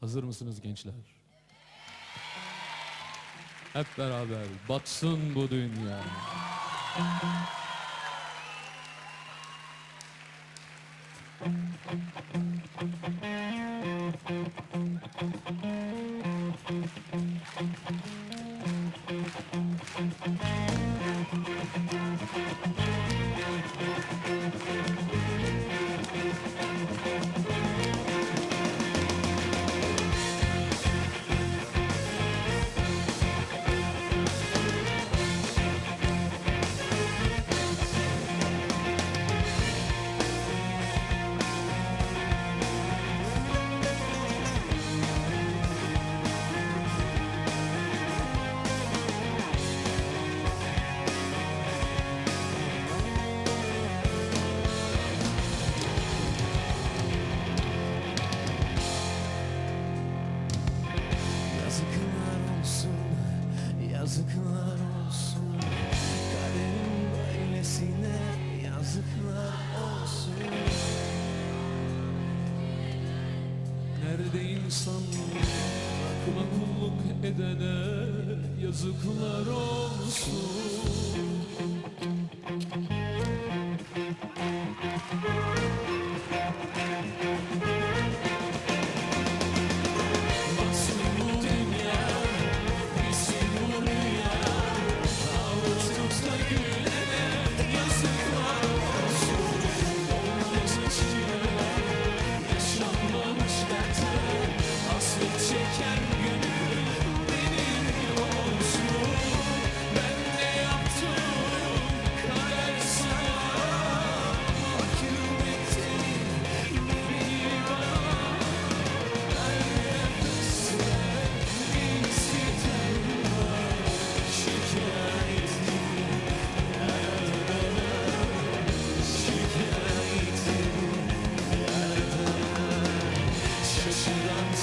Hazır mısınız gençler? Hep beraber batsın bu dünya. Yazıklar olsun. Kaderin böylesine Yazıklar olsun. Nerede insan Akla kulluk edene Yazıklar olsun.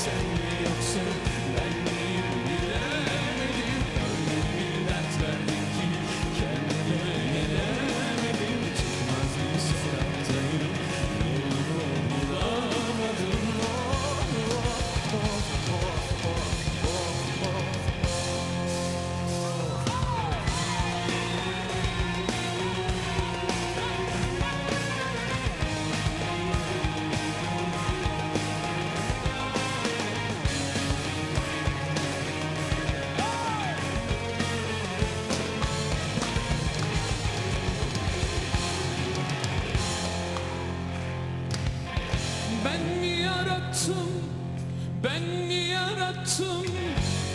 say Ben mi yarattım?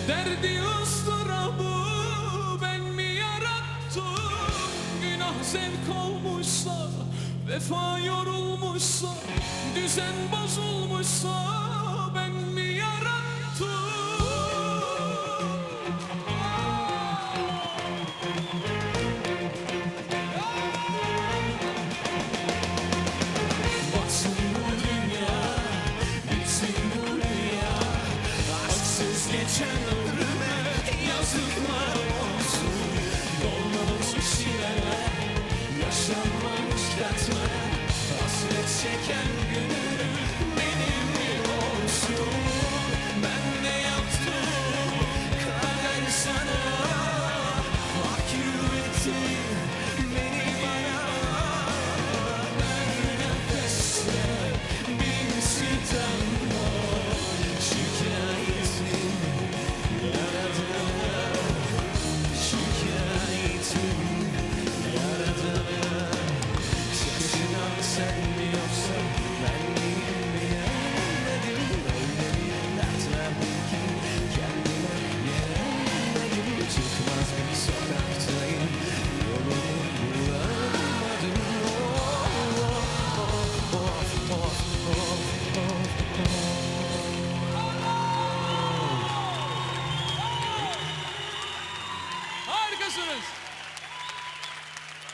Derdi ıstırabı Ben mi yarattım? Günah zevk olmuşsa Vefa yorulmuşsa düzen bozulmuşsa turn the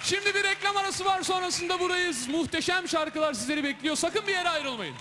Şimdi bir reklam arası var sonrasında burayız. Muhteşem şarkılar sizleri bekliyor. Sakın bir yere ayrılmayın.